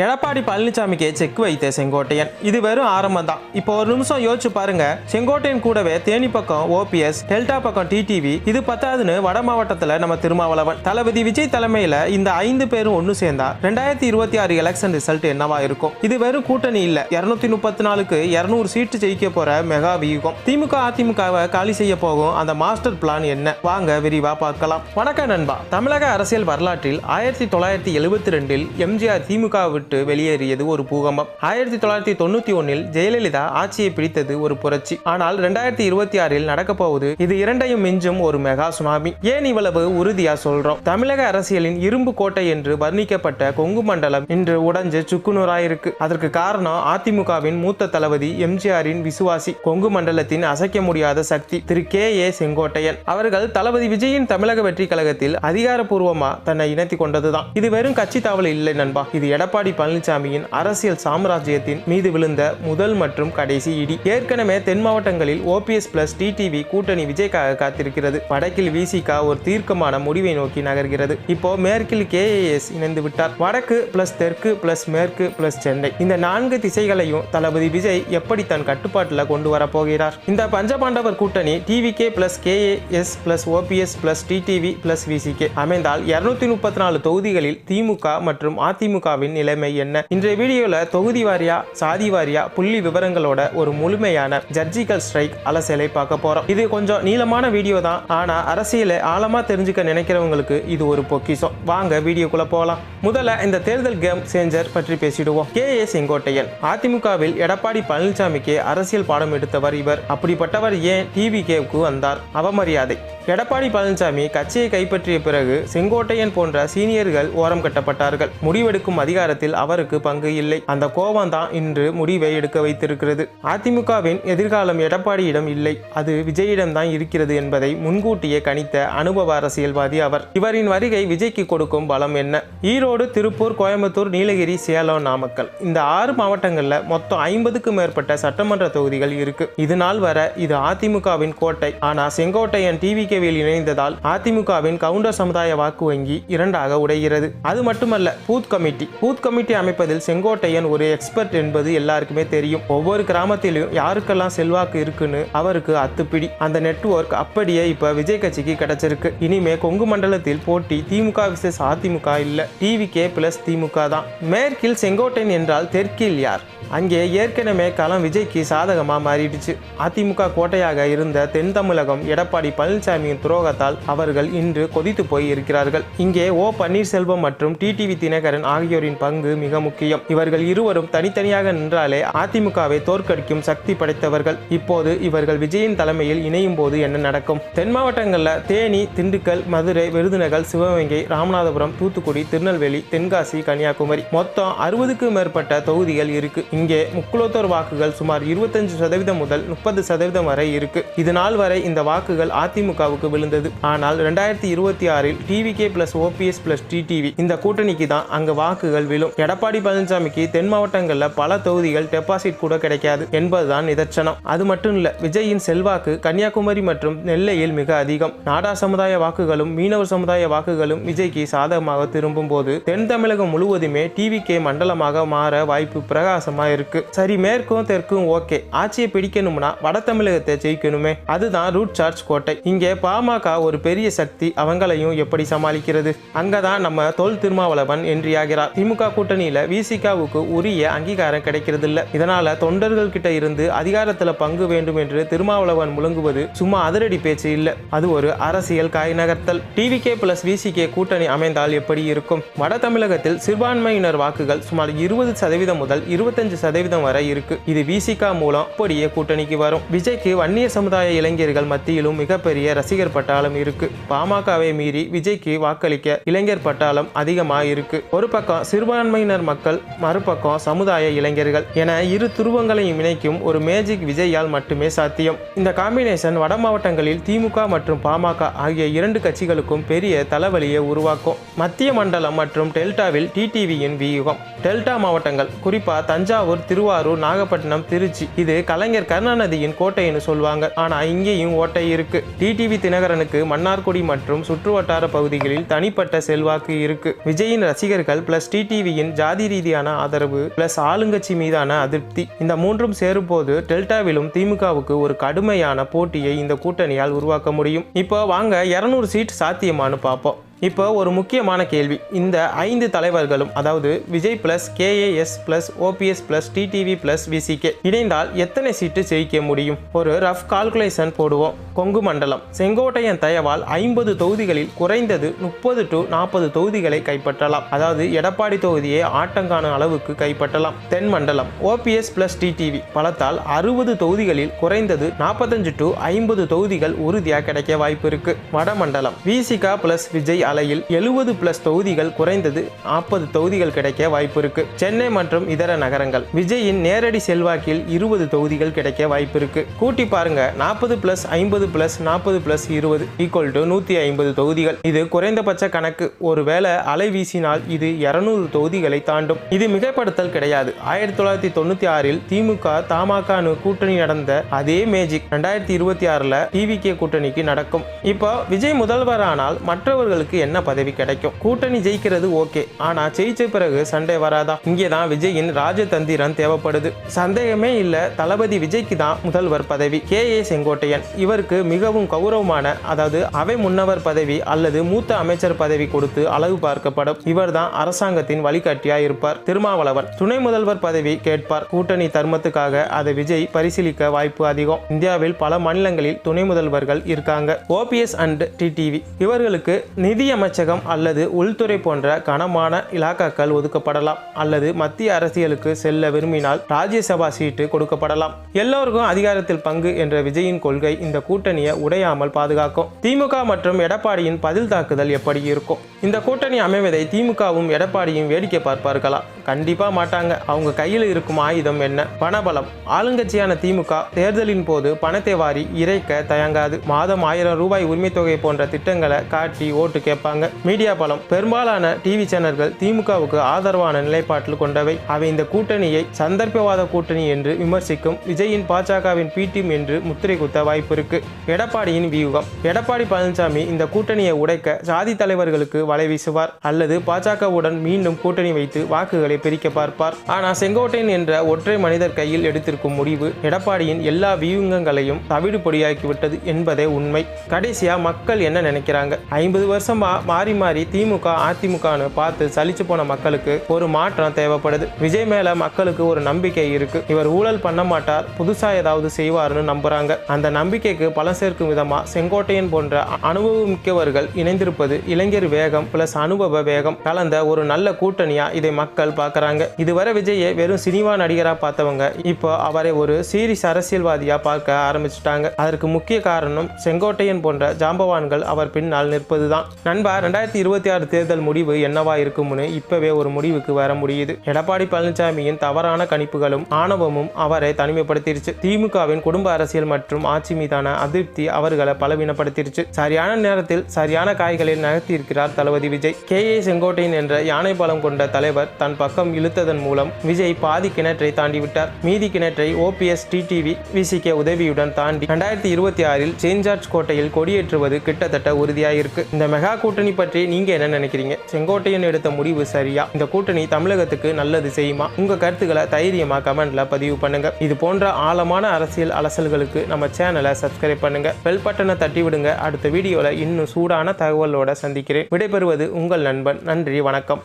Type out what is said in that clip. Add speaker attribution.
Speaker 1: எடப்பாடி பழனிசாமிக்கு செக் வைத்த செங்கோட்டையன். இது வெறும் ஆரம்பம் தான் இப்போ ஒரு நிமிஷம் யோசிச்சு பாருங்க. செங்கோட்டையன் கூடவே தேனி பக்கம் ஓபிஎஸ் டெல்டா பக்கம் டிடிவி இது பத்தாதுன்னு வட மாவட்டத்துல நம்ம திருமாவளவன். தளபதி விஜய் தலைமையில இந்த ஐந்து பேரும் ஒன்னு சேர்ந்தா ரெண்டாயிரத்தி இருபத்தி ஆறு எலெக்ஷன் ரிசல்ட் என்னவா இருக்கும்? இது வெறும் கூட்டணி இல்ல. இருநூத்தி முப்பத்தி நாலுக்கு இருநூறு சீட்டு ஜெயிக்க போற மெகா வியூகம். திமுக அதிமுகவை காலி செய்ய போகும் அந்த மாஸ்டர் பிளான் என்ன? வாங்க விரிவா பார்க்கலாம். வணக்கம் நண்பா. தமிழக அரசியல் வரலாற்றில் ஆயிரத்தி தொள்ளாயிரத்தி எழுபத்தி ரெண்டில் எம்ஜிஆர் திமுக விட்டு வெளியேறியது ஒரு பூகம்பம். ஆயிரத்தி தொள்ளாயிரத்தி தொண்ணூத்தி ஒன்னில் ஜெயலலிதா ஆட்சியை பிடித்தது ஒரு புரட்சி. ஆனால் ரெண்டாயிரத்தி இருபத்தி ஆறில் நடக்க போவது இது இரண்டையும் மிஞ்சும் ஒரு மெகா சுனாமி. ஏன் இவ்வளவு உறுதியா சொல்றோம்? தமிழக அரசியலின் இரும்பு கோட்டை என்று வர்ணிக்கப்பட்ட கொங்கு மண்டலம் இன்று உடஞ்சு சுக்குநூறாயிருக்கு. அதற்கு காரணம் அதிமுகவின் மூத்த தளபதி எம்ஜிஆரின் விசுவாசி. கொங்கு மண்டலத்தின் அசைக்க முடியாத சக்தி திரு கே ஏ செங்கோட்டையன். அவர்கள் தளபதி விஜயின் தமிழக வெற்றி கழகத்தில் அதிகாரப்பூர்வமா தன்னை இணைத்துக் கொண்டதுதான். இது வெறும் கட்சி தாவல் இல்லை நண்பா. இது எடப்பாடி பழனிசாமியின் அரசியல் சாம்ராஜ்யத்தின் மீது விழுந்த முதல் மற்றும் கடைசி இடி. ஏற்கனவே தென் மாவட்டங்களில் ஓபிஎஸ் பிளஸ் டிடிவி கூட்டணி விஜய்க்காக காத்திருக்கிறது. வடக்கில் விசிகா ஒரு தீர்க்கமான முடிவை நோக்கி நகர்கிறது. இப்போ மேற்கில் கேஏஎஸ் இணைந்து விட்டார். வடக்கு பிளஸ் தெற்கு பிளஸ் மேற்கு பிளஸ் சென்னை. இந்த நான்கு திசைகளையும் தளபதி விஜய் எப்படி தன் கட்டுப்பாட்டில் கொண்டு வரப்போகிறார் இந்த பஞ்சபாண்டவர் கூட்டணி TVK plus KAS plus OPS plus TTV plus VCK அமைந்தால் இருநூத்தி முப்பத்தி நாலு தொகுதிகளில் திமுக மற்றும் அதிமுகவின் நிலைமை என்ன? இன்றைய வீடியோல தொகுதி வாரியா சாதி வாரியா புள்ளி விவரங்களோட ஒரு முழுமையான ஜட்ஜிக்கல் ஸ்ட்ரைக் அலசலை பார்க்க போறோம். இது கொஞ்சம் நீளமான வீடியோ தான். ஆனா அரசியலை ஆழமா தெரிஞ்சுக்க நினைக்கிறவங்களுக்கு இது ஒரு பொக்கிஷம். வாங்க வீடியோக்குள்ள போகலாம் முதல்ல இந்த தேர்தல் கேம் சேஞ்சர் பற்றி பேசிடுவோம். கே. ஏ. செங்கோட்டையன் அதிமுகவில் எடப்பாடி பழனிசாமிக்கு அரசியல் பாடம் எடுத்தவர் இவர். அப்படிப்பட்டவர் ஏன் டிவி கேவுக்கு வந்தார்? அவமரியாதை. எடப்பாடி பழனிசாமி கட்சியை கைப்பற்றிய பிறகு செங்கோட்டையன் போன்ற சீனியர்கள் ஓரம் கட்டப்பட்டார்கள். முடிவெடுக்கும் அதிகாரத்தில் அவருக்கு பங்கு இல்லை. அந்த கோபம் தான் இன்று முடிவை எடுக்க வைத்திருக்கிறது. அதிமுகவின் எதிர்காலம் எடப்பாடியிடம் இல்லை. அது விஜயிடம் தான் இருக்கிறது என்பதை முன்கூட்டியே கணித்த அனுபவ அரசியல்வாதி அவர். இவரின் வருகை விஜய்க்கு கொடுக்கும் பலம் என்ன? ஈரோடு திருப்பூர் கோயம்புத்தூர் நீலகிரி சேலம் நாமக்கல். இந்த ஆறு மாவட்டங்களில் மொத்தம் ஐம்பதுக்கும் மேற்பட்ட சட்டமன்ற தொகுதிகள் இருக்கு. இது நாள் வர இது அதிமுகவின் கோட்டை. ஆனால் செங்கோட்டையன் டிவிகேவில் இணைந்ததால் அதிமுகவின் கவுண்டர் சமுதாய வாக்கு வங்கி இரண்டாக உடைகிறது. அது மட்டுமல்ல பூத் கமிட்டி. பூத் கமிட்டி அமைப்பதில் செங்கோட்டையன் ஒரு எக்ஸ்பர்ட் என்பது எல்லாருக்குமே தெரியும். ஒவ்வொரு கிராமத்திலும் யாருக்கெல்லாம் செல்வாக்கு இருக்குன்னு அவருக்கு அத்துப்பிடி. அந்த நெட்வொர்க் அப்படியே இப்ப விஜய் கட்சிக்கு கிடைச்சிருக்கு. இனிமே கொங்கு மண்டலத்தில் போட்டி திமுக விசஸ் அதிமுக இல்ல. டிவிகே பிளஸ் திமுக தான். மேற்கில் செங்கோட்டையன் என்றால் தெற்கில் யார்? அங்கே ஏற்கனவே களம் விஜய்க்கு சாதகமா மாறிடுச்சு. அதிமுக கோட்டையாக இருந்த தென் தமிழகம் எடப்பாடி பழனிசாமியின் துரோகத்தால் அவர்கள் இன்று கொதித்து போய் இருக்கிறார்கள் இங்கே ஓ பன்னீர்செல்வம் மற்றும் டிடிவி தினகரன் ஆகியோரின் பங்கு மிக முக்கியம். இவர்கள் இருவரும் தனித்தனியாக நின்றாலே அதிமுகவை தோற்கடிக்கும் சக்தி படைத்தவர்கள். இப்போது இவர்கள் விஜயின் தலைமையில் இணையும் போது என்ன நடக்கும்? தென் மாவட்டங்களில் தேனி திண்டுக்கல் மதுரை விருதுநகர் சிவகங்கை ராமநாதபுரம் தூத்துக்குடி திருநெல்வேலி தென்காசி கன்னியாகுமரி. மொத்தம் அறுபதுக்கும் மேற்பட்ட தொகுதிகள் இருக்கு. இங்கே முக்குலத்தோர் வாக்குகள் சுமார் இருபத்தஞ்சு சதவீதம் முதல் முப்பது சதவீதம் வரை இருக்கு. இது நாள் வரை இந்த வாக்குகள் அதிமுகவுக்கு விழுந்தது. ஆனால் ரெண்டாயிரத்தி இருபத்தி ஆறில் TVK plus OPS plus TTV இந்த கூட்டணிக்கு தான் அங்கு வாக்குகள் விழும். எடப்பாடி பழனிசாமிக்கு தென் மாவட்டங்களில் பல தொகுதிகள் டெபாசிட் கூட கிடைக்காது என்பதுதான் நிதர்சனம். அது மட்டும் இல்ல விஜயின் செல்வாக்கு கன்னியாகுமரி மற்றும் நெல்லையில் மிக அதிகம். நாடா சமுதாய வாக்குகளும் மீனவர் சமுதாய வாக்குகளும் விஜய்க்கு சாதகமாக திரும்பும் போது தென் தமிழகம் முழுவதுமே டிவிகே மண்டலமாக மாற வாய்ப்பு பிரகாசமா இருக்கு. சரி மேற்கும் தெற்கும் ஓகே. ஆட்சியை பிடிக்கணும்னா வட தமிழகத்தை ஜெயிக்கணுமே. அதுதான் ரூட் சார்ஜ் கோட்டை. இங்கே பாமக ஒரு பெரிய சக்தி அவங்களையும் எப்படி சமாளிக்கிறது? அங்கதான் நம்ம தொல் திருமாவளவன் என்றியாகிறார். திமுக கூட்டணியில விசிகாவுக்கு உரிய அங்கீகாரம் கிடைக்கிறதில்ல. இதனால தொண்டர்கள் கிட்ட இருந்து அதிகாரத்துல பங்கு வேண்டும் என்று திருமாவளவன் முழங்குவது சும்மா அதிரடி பேச்சு இல்ல. அது ஒரு அரசியல் காய் நகர்த்தல் டிவிகே பிளஸ் விசிகே கூட்டணி அமைந்தால் எப்படி இருக்கும்? வட தமிழகத்தில் சிறுபான்மையினர் வாக்குகள் சுமார் இருபது சதவீதம் முதல் இருபத்தஞ்சு சதவீதம் வரை இருக்கு. இது விசிகா மூலம் அப்படியே கூட்டணிக்கு வரும். விஜய்க்கு வன்னியர் சமுதாய இளைஞர்கள் மத்தியிலும் மிகப்பெரிய ரசிகர் பட்டாளம் இருக்கு. பாமகவை மீறி விஜய்க்கு வாக்களிக்க இளைஞர் பட்டாளம் அதிகமா இருக்கு. ஒரு பக்கம் சிறுபான்மையினர் மக்கள் மறுபக்கம் சமுதாய இளைஞர்கள் என இரு துருவங்களையும் இணைக்கும் ஒரு மேஜிக் விஜயால் மட்டுமே சாத்தியம். இந்த காம்பினேஷன் வட மாவட்டங்களில் திமுக மற்றும் பாமக ஆகிய இரண்டு கட்சிகளுக்கும் பெரிய தலைவலியை உருவாக்கும். மத்திய மண்டலம் மற்றும் டெல்டாவில் டிடிவியின் வியூகம். டெல்டா மாவட்டங்கள் குறிப்பா தஞ்சாவூர் திருவாரூர் நாகப்பட்டினம் திருச்சி இது கலைஞர் கருணாநிதியின் கோட்டைன்னு சொல்லுவாங்க. ஆனா இங்கேயும் ஓட்டை இருக்கு. டிடிவி தினகரனுக்கு மன்னார்குடி மற்றும் சுற்றுவட்டார பகுதிகளில் தனிப்பட்ட செல்வாக்கு இருக்கு. விஜயின் ரசிகர்கள் பிளஸ் டிடிவியின் விஜயின் ஜாதி ரீதியான ஆதரவு பிளஸ் ஆளுங்கட்சி மீதான அதிருப்தி. இந்த மூன்றும் சேரும்போது டெல்டாவிலும் திமுகவுக்கு ஒரு கடுமையான போட்டியை இந்த கூட்டணியால் உருவாக்க முடியும். இப்போ வாங்க இருநூறு சீட் சாத்தியமானு பார்ப்போம். இப்போ ஒரு முக்கியமான கேள்வி. இந்த ஐந்து தலைவர்களும் அதாவது Vijay plus KAS plus OPS plus TTV plus VCK இணைந்தால் எத்தனை சீட்டு ஜெயிக்க முடியும்? ஒரு ரஃப் கால்குலேஷன் போடுவோம். கொங்கு மண்டலம். செங்கோட்டையன் தயவால் ஐம்பது தொகுதிகளில் குறைந்தது முப்பது டு நாற்பது தொகுதிகளை கைப்பற்றலாம். அதாவது எடப்பாடி தொகுதியை ஆட்டங்கான அளவுக்கு கைப்பற்றலாம். தென் மண்டலம். ஓபிஎஸ் பிளஸ் டிடிவி பலத்தால் அறுபது தொகுதிகளில் குறைந்தது நாற்பத்தஞ்சு டு ஐம்பது தொகுதிகள் உறுதியாக கிடைக்க வாய்ப்பு இருக்கு. வடமண்டலம் விசிகா பிளஸ் விஜய் அலையில் எழுபது பிளஸ் தொகுதிகள் குறைந்தது நாற்பது தொகுதிகள் கிடைக்க வாய்ப்பு இருக்கு. சென்னை மற்றும் இதர நகரங்கள். விஜயின் நேரடி செல்வாக்கில் இருபது தொகுதிகள் கிடைக்க வாய்ப்பு இருக்கு. கூட்டி பாருங்க நாற்பது பிளஸ் ஐம்பது பிளஸ் நாற்பது பிளஸ் இருபது ஈக்குவல் டு நூத்தி ஐம்பது தொகுதிகள். இது குறைந்தபட்ச கணக்கு. ஒருவேளை அலை வீசினால் இது இருநூறு தொகுதிகளை தாண்டும். இது மிகைப்படுத்தல் கிடையாது. ஆயிரத்தி தொள்ளாயிரத்தி தொண்ணூத்தி ஆறில் திமுக தமாக கூட்டணி நடந்த அதே மேஜிக் ரெண்டாயிரத்தி இருபத்தி ஆறுல டிவிகே கூட்டணிக்கு நடக்கும். இப்போ விஜய் முதல்வரானால் மற்றவர்களுக்கு என்ன பதவி கிடைக்கும்? கூட்டணி ஜெயிக்கிறது ஓகே. ஆனா ஜெயிச்ச பிறகு சண்டை வராதா? இங்கே தான் விஜயின் ராஜதந்திரன் தேவைப்படுது. சந்தேகமே இல்ல தளபதி விஜய்க்கு தான் முதல்வர் பதவி. கே. ஏ. செங்கோட்டையன் இவருக்கு மிகவும் கௌரவமான அதாவது அவை முன்னவர் பதவி அல்லது மூத்த அமைச்சர் பதவி கொடுத்து அளவு பார்க்கப்படும். இவர்தான் அரசாங்கத்தின் வழிகாட்டியா இருப்பார். திருமாவளவன் துணை முதல்வர் பதவி கேட்பார். கூட்டணி தர்மத்துக்காக அதை விஜய் பரிசீலிக்க வாய்ப்பு அதிகம். இந்தியாவில் பல மாநிலங்களில் துணை முதல்வர்கள் இருக்காங்க. ஓபிஎஸ் அண்ட் டிடிவி இவர்களுக்கு நிதி அமைச்சகம் அல்லது உள்துறை போன்ற கனமான இலாக்காக்கள் ஒதுக்கப்படலாம் அல்லது மத்திய அரசியலுக்கு செல்ல விரும்பினால் ராஜ்யசபா சீட்டு கொடுக்கப்படலாம். எல்லோருக்கும் அதிகாரத்தில் பங்கு என்ற விஜயின் கொள்கை இந்த கூட்டணியை உடையாமல் பாதுகாக்கும். திமுக மற்றும் எடப்பாடியின் பதில் தாக்குதல் எப்படி இருக்கும்? இந்த கூட்டணி அமைவதை திமுகவும் எடப்பாடியும் வேடிக்கை பார்ப்பார்களா? கண்டிப்பா மாட்டாங்க. அவங்க கையில் இருக்கும் ஆயுதம் என்ன? பணபலம். ஆளுங்கட்சியான திமுக தேர்தலின் போது பணத்தை வாரி இறைக்க தயங்காது. மாதம் ஆயிரம் ரூபாய் உரிமைத்தொகை போன்ற திட்டங்களை காட்டி ஓட்டு கேட்பாங்க. மீடியா பலம். பெரும்பாலான டிவி சேனல்கள் திமுகவுக்கு ஆதரவான நிலைப்பாட்டில் கொண்டவை. அவை இந்த கூட்டணியை சந்தர்ப்பவாத கூட்டணி என்று விமர்சிக்கும். விஜயின் பாஜகவின் பீட்டிம் என்று முத்திரை குத்த வாய்ப்பு இருக்கு. எடப்பாடியின் வியூகம். எடப்பாடி பழனிசாமி இந்த கூட்டணியை உடைக்க சாதி தலைவர்களுக்கு வலை வீசுவார். அல்லது பாஜகவுடன் மீண்டும் கூட்டணி வைத்து வாக்குகளை பிரிக்க பார்ப்பார். ஆனால் செங்கோட்டையன் என்ற ஒற்றை மனிதர் கையில் எடுத்திருக்கும் முடிவு எடப்பாடியின் எல்லா வியூகங்களையும் தவிடு பொடியாக்கிவிட்டது என்பதே உண்மை. கடைசியா மக்கள் என்ன நினைக்கிறாங்க? ஐம்பது வருஷமா மாறி மாறி திமுக அதிமுகன்னு பார்த்து சலிச்சு போன மக்களுக்கு ஒரு மாற்றம் தேவைப்படுது. விஜய் மேல மக்களுக்கு ஒரு நம்பிக்கை இருக்கு. இவர் ஊழல் பண்ண மாட்டார். புதுசா ஏதாவது செய்வார்னு நம்புறாங்க. அந்த நம்பிக்கைக்கு பலம் சேர்க்கும் விதமா செங்கோட்டையன் போன்ற அனுபவமிக்கவர்கள் இணைந்திருப்பது இளைஞர் வேகம் பிளஸ் அனுபவ வேகம். கலந்த ஒரு நல்ல கூட்டணியா இதை மக்கள் பார்க்குறாங்க. இதுவரை விஜயை வெறும் சினிமா நடிகரா பார்த்தவங்க இப்போ அவரை ஒரு சீரிஸ் அரசியல்வாதியா பார்க்க ஆரம்பிச்சுட்டாங்க. அதற்கு முக்கிய காரணம் செங்கோட்டையன் போன்ற ஜாம்பவான்கள் அவர் பின்னால் நிற்பதுதான். நண்பா ரெண்டாயிரத்தி இருபத்தி ஆறு தேர்தல் முடிவு என்னவா இருக்கும்னு இப்பவே ஒரு முடிவுக்கு வர முடியுது. எடப்பாடி பழனிசாமியின் தவறான கணிப்புகளும் ஆணவமும் அவரை தனிமைப்படுத்திருச்சு. திமுகவின் குடும்ப அரசியல் மற்றும் ஆட்சி மீதான அதிருப்தி அவர்களை பலவீனப்படுத்திருச்சு. சரியான நேரத்தில் சரியான காய்களில் நகர்த்தியிருக்கிறார் தளபதி விஜய். கே ஏ செங்கோட்டையன் என்ற யானை பலம் கொண்ட தலைவர் தன் பக்கம் இழுத்ததன் மூலம் விஜய் பாதி கிணற்றை தாண்டிவிட்டார். மீதி கிணற்றை ஓபிஎஸ் டிடிவி விசிகே உதவியுடன் தாண்டி ரெண்டாயிரத்தி இருபத்தி ஆறில் செயின்ட் ஜார்ஜ் கோட்டையில் கொடியேற்றுவது கிட்டத்தட்ட உறுதியாயிருக்கு. இந்த மெகா கூட்டணி பற்றி நீங்க என்ன நினைக்கிறீங்க? செங்கோட்டையன் எடுத்த முடிவு சரியா? இந்த கூட்டணி தமிழகத்துக்கு நல்லது செய்யுமா? உங்க கருத்துக்களை தைரியமா கமெண்ட்ல பதிவு பண்ணுங்க. இது போன்ற ஆழமான அரசியல் அலசல்களுக்கு நம்ம சேனலை சப்ஸ்கிரைப் பண்ணுங்க. பெல் பட்டனை தட்டி விடுங்க. அடுத்த வீடியோல இன்னும் சூடான தகவலோட சந்திக்கிறேன். விடைபெறுவது உங்கள் நண்பன். நன்றி வணக்கம்.